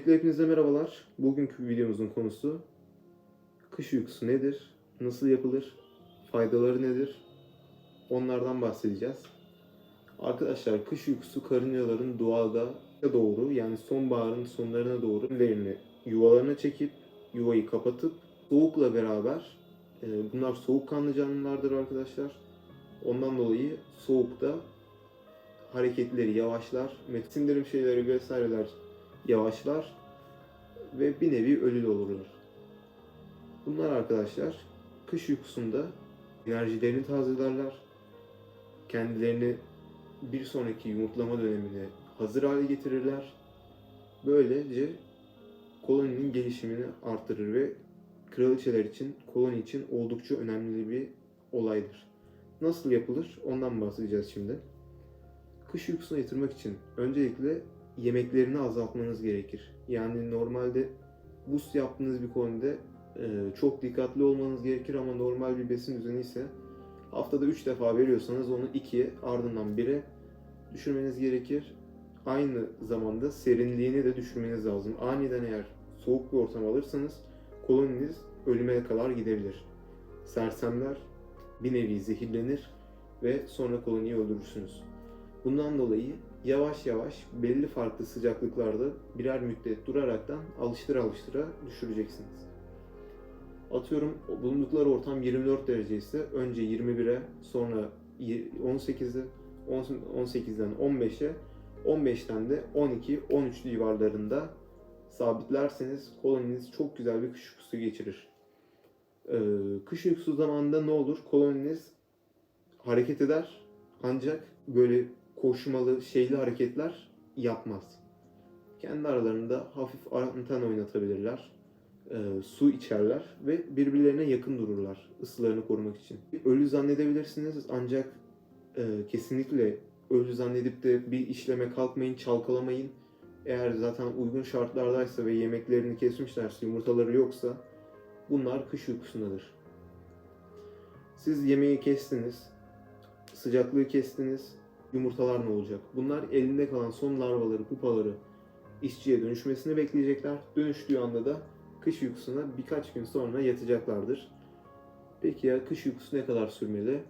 Öncelikle hepinize merhabalar. Bugünkü videomuzun konusu kış uykusu nedir? Nasıl yapılır? Faydaları nedir? Onlardan bahsedeceğiz. Arkadaşlar kış uykusu karıncaların doğada doğru yani sonbaharın sonlarına doğru evlerini yuvalarına çekip yuvayı kapatıp soğukla beraber e, bunlar soğukkanlı canlılardır arkadaşlar. Ondan dolayı soğukta hareketleri yavaşlar, sindirim şeyleri vesaireler yavaşlar ve bir nevi ölü olurlar. Bunlar arkadaşlar kış uykusunda enerjilerini tazelerler. Kendilerini bir sonraki yumurtlama dönemine hazır hale getirirler. Böylece koloninin gelişimini artırır ve kraliçeler için, koloni için oldukça önemli bir olaydır. Nasıl yapılır? Ondan bahsedeceğiz şimdi. Kış uykusuna yatırmak için öncelikle yemeklerini azaltmanız gerekir. Yani normalde boost yaptığınız bir kolonide e, çok dikkatli olmanız gerekir ama normal bir besin düzeni ise haftada 3 defa veriyorsanız onu 2'ye ardından 1'e düşürmeniz gerekir. Aynı zamanda serinliğini de düşürmeniz lazım. Aniden eğer soğuk bir ortam alırsanız koloniniz ölüme kadar gidebilir. Sersemler bir nevi zehirlenir ve sonra koloniyi öldürürsünüz. Bundan dolayı yavaş yavaş belli farklı sıcaklıklarda birer müddet duraraktan alıştıra alıştıra düşüreceksiniz. Atıyorum bulundukları ortam 24 derece ise önce 21'e sonra 18'e 18'den 15'e 15'ten de 12-13 civarlarında sabitlerseniz koloniniz çok güzel bir kış uykusu geçirir. Ee, kış uykusu zamanında ne olur? Koloniniz hareket eder ancak böyle koşmalı, şeyli hareketler yapmaz. Kendi aralarında hafif anten oynatabilirler. E, su içerler ve birbirlerine yakın dururlar ısılarını korumak için. Ölü zannedebilirsiniz ancak e, kesinlikle ölü zannedip de bir işleme kalkmayın, çalkalamayın. Eğer zaten uygun şartlardaysa ve yemeklerini kesmişlerse, yumurtaları yoksa bunlar kış uykusundadır. Siz yemeği kestiniz, sıcaklığı kestiniz, yumurtalar ne olacak? Bunlar elinde kalan son larvaları, pupaları işçiye dönüşmesini bekleyecekler. Dönüştüğü anda da kış uykusuna birkaç gün sonra yatacaklardır. Peki ya kış uykusu ne kadar sürmeli?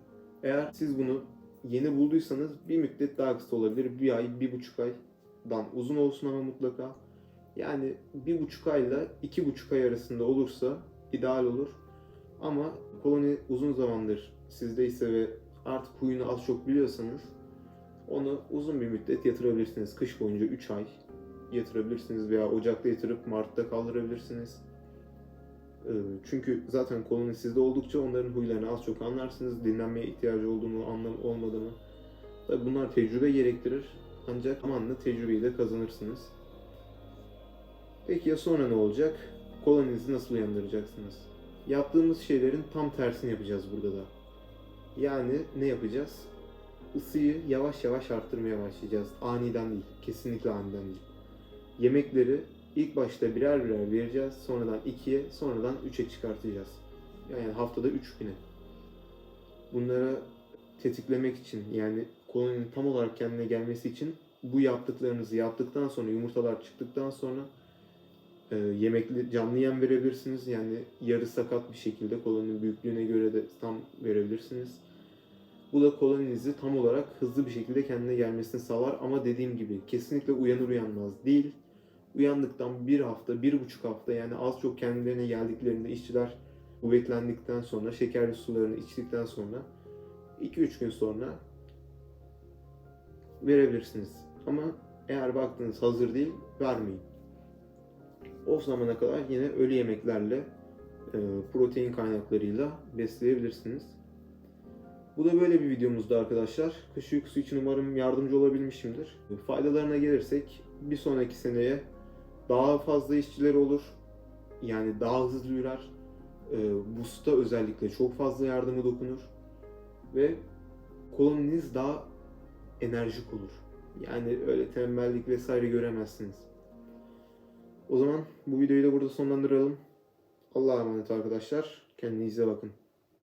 Eğer siz bunu yeni bulduysanız bir müddet daha kısa olabilir. Bir ay, bir buçuk aydan uzun olsun ama mutlaka. Yani bir buçuk ayla iki buçuk ay arasında olursa ideal olur. Ama koloni uzun zamandır sizdeyse ve artık huyunu az çok biliyorsanız onu uzun bir müddet yatırabilirsiniz. Kış boyunca 3 ay yatırabilirsiniz veya Ocak'ta yatırıp Mart'ta kaldırabilirsiniz. Ee, Çünkü zaten koloni sizde oldukça onların huylarını az çok anlarsınız. Dinlenmeye ihtiyacı olduğunu, anlam olmadığını. Tabii bunlar tecrübe gerektirir. Ancak zamanla tecrübeyi de kazanırsınız. Peki ya sonra ne olacak? Koloninizi nasıl uyandıracaksınız? Yaptığımız şeylerin tam tersini yapacağız burada da. Yani ne yapacağız? Isıyı yavaş yavaş arttırmaya başlayacağız. Aniden değil. Kesinlikle aniden değil. Yemekleri ilk başta birer birer vereceğiz. Sonradan ikiye, sonradan üçe çıkartacağız. Yani haftada üç güne. Bunları tetiklemek için yani koloninin tam olarak kendine gelmesi için bu yaptıklarınızı yaptıktan sonra yumurtalar çıktıktan sonra e, yemekli canlı yem verebilirsiniz. Yani yarı sakat bir şekilde koloninin büyüklüğüne göre de tam verebilirsiniz. Bu da koloninizi tam olarak hızlı bir şekilde kendine gelmesini sağlar ama dediğim gibi kesinlikle uyanır uyanmaz değil. Uyandıktan bir hafta, bir buçuk hafta yani az çok kendilerine geldiklerinde işçiler kuvvetlendikten sonra, şekerli sularını içtikten sonra 2-3 gün sonra verebilirsiniz. Ama eğer baktınız hazır değil, vermeyin. O zamana kadar yine ölü yemeklerle, protein kaynaklarıyla besleyebilirsiniz. Bu da böyle bir videomuzdu arkadaşlar. Kış uykusu için umarım yardımcı olabilmişimdir. Faydalarına gelirsek bir sonraki seneye daha fazla işçiler olur. Yani daha hızlı ürer. E, Boost'a özellikle çok fazla yardımı dokunur. Ve koloniniz daha enerjik olur. Yani öyle tembellik vesaire göremezsiniz. O zaman bu videoyu da burada sonlandıralım. Allah'a emanet arkadaşlar. Kendinize bakın.